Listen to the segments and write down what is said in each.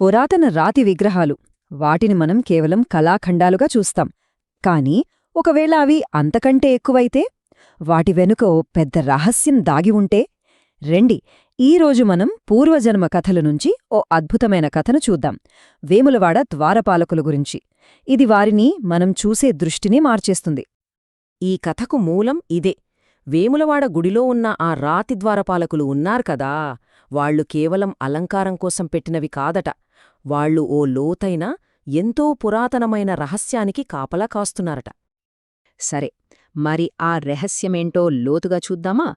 పురాతన రాతి విగ్రహాలు. వాటిని మనం కేవలం కళాఖండాలుగా చూస్తాం. కాని ఒకవేళ అవి అంతకంటే ఎక్కువైతే వాటి వెనుక ఓ పెద్ద రహస్యం దాగి ఉంటే రండి ఈరోజు మనం పూర్వజన్మ కథల నుంచి ఓ అద్భుతమైన కథను చూద్దాం. వేములవాడ ద్వారపాలకుల గురించి. ఇది వారిని మనం చూసే దృష్టిని మార్చేస్తుంది. ఈ కథకు మూలం ఇదే. వేములవాడ గుడిలో ఉన్న ఆ రాతి ద్వారపాలకులు ఉన్నారు కదా వాళ్ళు కేవలం అలంకారం కోసం పెట్టినవి కాదట. వాళ్ళు ఓ లోతైన ఎంతో పురాతనమైన రహస్యానికి కాపలా కాస్తున్నారట. సరే మరి ఆ రహస్యమేంటో లోతుగా చూద్దామా?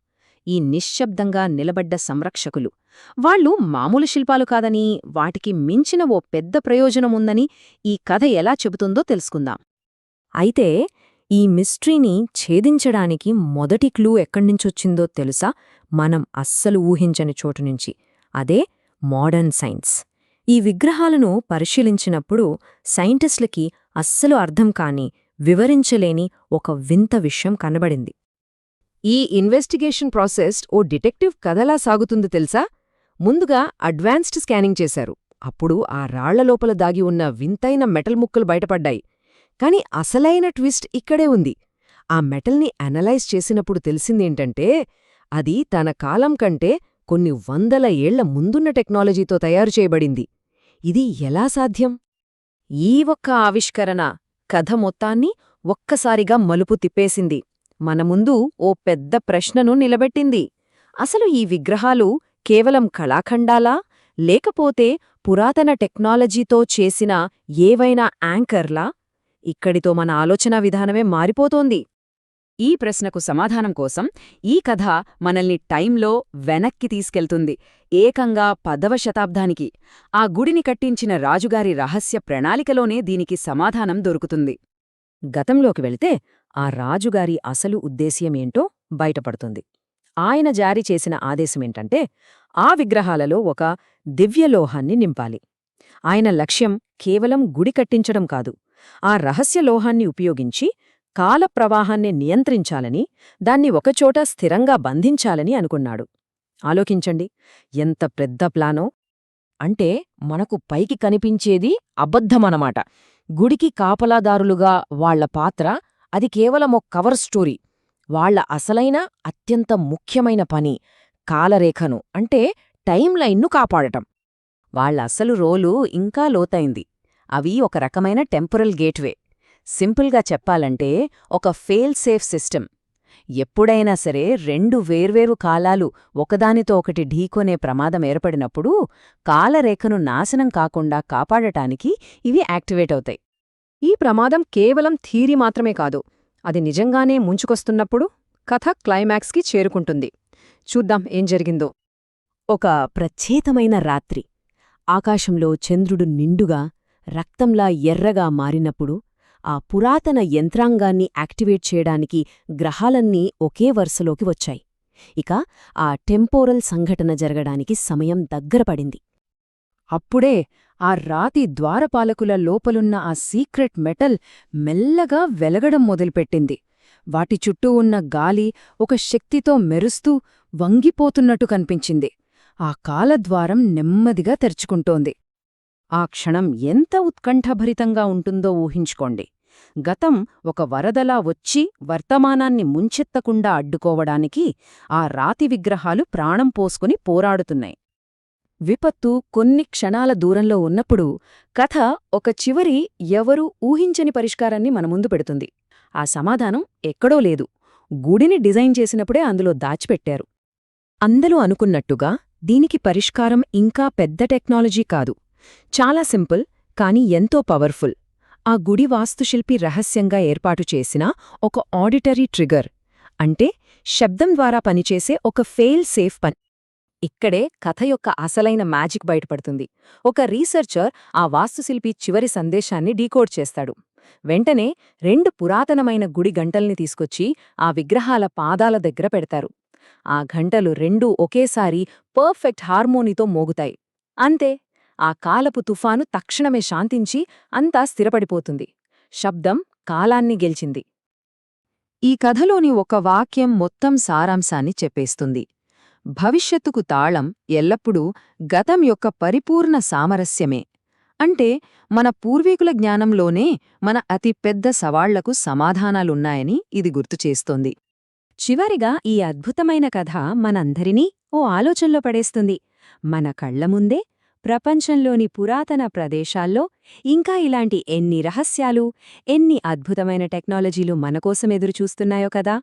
ఈ నిశ్శబ్దంగా నిలబడ్డ సంరక్షకులు. వాళ్ళు మామూలు శిల్పాలు కాదని వాటికి మించిన ఓ పెద్ద ప్రయోజనముందని ఈ కథ ఎలా చెబుతుందో తెలుసుకుందాం. అయితే ఈ మిస్ట్రీని ఛేదించడానికి మొదటి క్లూ ఎక్కడ్నించొచ్చిందో తెలుసా? మనం అస్సలు ఊహించని చోటునుంచి అదే మోడర్న్ సైన్స్. ఈ విగ్రహాలను పరిశీలించినప్పుడు సైంటిస్టులకి అస్సలు అర్థం కాని వివరించలేని ఒక వింత విషయం కనబడింది. ఈ ఇన్వెస్టిగేషన్ ప్రాసెస్ ఓ డిటెక్టివ్ కథలా సాగుతుంది తెలుసా? ముందుగా అడ్వాన్స్డ్ స్కానింగ్ చేశారు. అప్పుడు ఆ రాళ్ళ లోపల దాగి ఉన్న వింతైన మెటల్ ముక్కలు బయటపడ్డాయి. కాని అసలైన ట్విస్ట్ ఇక్కడే ఉంది. ఆ మెటల్ని అనలైజ్ చేసినప్పుడు తెలిసిందేంటంటే అది తన కాలం కంటే కొన్ని వందల ఏళ్ళ ముందున్న టెక్నాలజీతో తయారు చేయబడింది. ఇది ఎలా సాధ్యం? ఈ ఒక్క ఆవిష్కరణ కథ మొత్తాన్ని ఒక్కసారిగా మలుపు తిప్పేసింది. మన ముందు ఓ పెద్ద ప్రశ్నను నిలబెట్టింది. అసలు ఈ విగ్రహాలు కేవలం కళాఖండాలా? లేకపోతే పురాతన టెక్నాలజీతో చేసిన ఏవైనా యాంకర్లా? ఇక్కడితో మన ఆలోచనా విధానమే మారిపోతోంది. ఈ ప్రశ్నకు సమాధానం కోసం ఈ కథ మనల్ని టైంలో వెనక్కి తీసుకెళ్తుంది ఏకంగా పదవ శతాబ్దానికి. ఆ గుడిని కట్టించిన రాజుగారి రహస్య ప్రణాళికలోనే దీనికి సమాధానం దొరుకుతుంది. గతంలోకి వెళితే ఆ రాజుగారి అసలు ఉద్దేశ్యమేంటో బయటపడుతుంది. ఆయన జారీ చేసిన ఆదేశమేంటంటే ఆ విగ్రహాలలో ఒక దివ్యలోహాన్ని నింపాలి. ఆయన లక్ష్యం కేవలం గుడి కట్టించడం కాదు ఆ రహస్య లోహాన్ని ఉపయోగించి కాల ప్రవాహాన్ని నియంత్రించాలని దాన్ని ఒకచోట స్థిరంగా బంధించాలని అనుకున్నాడు. ఆలోకించండి ఎంత పెద్ద ప్లానో? అంటే మనకు పైకి కనిపించేది అబద్ధమనమాట. గుడికి కాపలాదారులుగా వాళ్ళ పాత్ర అది కేవలం ఒక కవర్ స్టోరీ. వాళ్ళ అసలైన అత్యంత ముఖ్యమైన పని కాలరేఖను అంటే టైం లైన్ను కాపాడటం. వాళ్ళ అసలు రోలు ఇంకా లోతైంది. అవి ఒక రకమైన టెంపరల్ గేట్వే. సింపుల్గా చెప్పాలంటే ఒక ఫెయిల్ సేఫ్ సిస్టమ్. ఎప్పుడైనా సరే రెండు వేర్వేరు కాలాలు ఒకదానితో ఒకటి ఢీకొనే ప్రమాదం ఏర్పడినప్పుడు కాలరేఖను నాశనం కాకుండా కాపాడటానికి ఇవి యాక్టివేట్ అవుతాయి. ఈ ప్రమాదం కేవలం థీరీ మాత్రమే కాదు అది నిజంగానే ముంచుకొస్తున్నప్పుడు కథ క్లైమాక్స్కి చేరుకుంటుంది. చూద్దాం ఏం జరిగిందో. ఒక ప్రత్యేకమైన రాత్రి. ఆకాశంలో చంద్రుడు నిండుగా రక్తంలా ఎర్రగా మారినప్పుడు ఆ పురాతన యంత్రాంగాన్ని యాక్టివేట్ చేయడానికి గ్రహాలన్నీ ఒకే వరుసలోకి వచ్చాయి. ఇక ఆ టెంపోరల్ సంఘటన జరగడానికి సమయం దగ్గరపడింది అప్పుడే ఆ రాతి ద్వారపాలకుల లోపలున్న ఆ సీక్రెట్ మెటల్ మెల్లగా వెలగడం మొదలుపెట్టింది. వాటి చుట్టూ ఉన్న గాలి ఒక శక్తితో మెరుస్తూ వంగిపోతున్నట్టు కనిపించింది. ఆ కాలద్వారం నెమ్మదిగా తెరుచుకుంటోంది. ఆ క్షణం ఎంత ఉత్కంఠభరితంగా ఉంటుందో ఊహించుకోండి. గతం ఒక వరదలా వచ్చి వర్తమానాన్ని ముంచెత్తకుండా అడ్డుకోవడానికి ఆ రాతి విగ్రహాలు ప్రాణం పోసుకుని పోరాడుతున్నాయి. విపత్తు కొన్ని క్షణాల దూరంలో ఉన్నప్పుడు కథ ఒక చివరి ఎవరూ ఊహించని పరిష్కారాన్ని మన ముందు పెడుతుంది. ఆ సమాధానం ఎక్కడో లేదు. గుడిని డిజైన్ చేసినప్పుడే అందులో దాచిపెట్టారు. అందరూ అనుకున్నట్టుగా దీనికి పరిష్కారం ఇంకా పెద్ద టెక్నాలజీ కాదు. చాలా సింపుల్ కాని ఎంతో పవర్ఫుల్. ఆ గుడి వాస్తుశిల్పి రహస్యంగా ఏర్పాటు చేసిన ఒక ఆడిటరీ ట్రిగర్. అంటే శబ్దం ద్వారా పనిచేసే ఒక ఫెయిల్ సేఫ్ పని. ఇక్కడే కథ యొక్క అసలైన మ్యాజిక్ బయటపడుతుంది. ఒక రీసెర్చర్ ఆ వాస్తుశిల్పి చివరి సందేశాన్ని డీకోడ్ చేస్తాడు. వెంటనే రెండు పురాతనమైన గుడి గంటల్ని తీసుకొచ్చి ఆ విగ్రహాల పాదాల దగ్గర పెడతారు. ఆ గంటలు రెండూ ఒకేసారి పర్ఫెక్ట్ హార్మోనీతో మోగుతాయి. అంతే. ఆ కాలపు తుఫాను తక్షణమే శాంతించి అంతా స్థిరపడిపోతుంది. శబ్దం కాలాన్ని గెలిచింది. ఈ కథలోని ఒక వాక్యం మొత్తం సారాంశాన్ని చెప్పేస్తుంది. భవిష్యత్తుకు తాళం ఎల్లప్పుడూ గతం యొక్క పరిపూర్ణ సామరస్యమే. అంటే మన పూర్వీకుల జ్ఞానంలోనే మన అతి పెద్ద సవాళ్ళకు సమాధానాలున్నాయని ఇది గుర్తుచేస్తోంది చివరిగా ఈ అద్భుతమైన కథ మనందరినీ ఓ ఆలోచనలో పడేస్తుంది. మన కళ్ళ ముందే ప్రపంచంలోని పురాతన ప్రదేశాల్లో ఇంకా ఇలాంటి ఎన్ని రహస్యాలు ఎన్ని అద్భుతమైన టెక్నాలజీలు మనకోసం ఎదురుచూస్తున్నాయో కదా?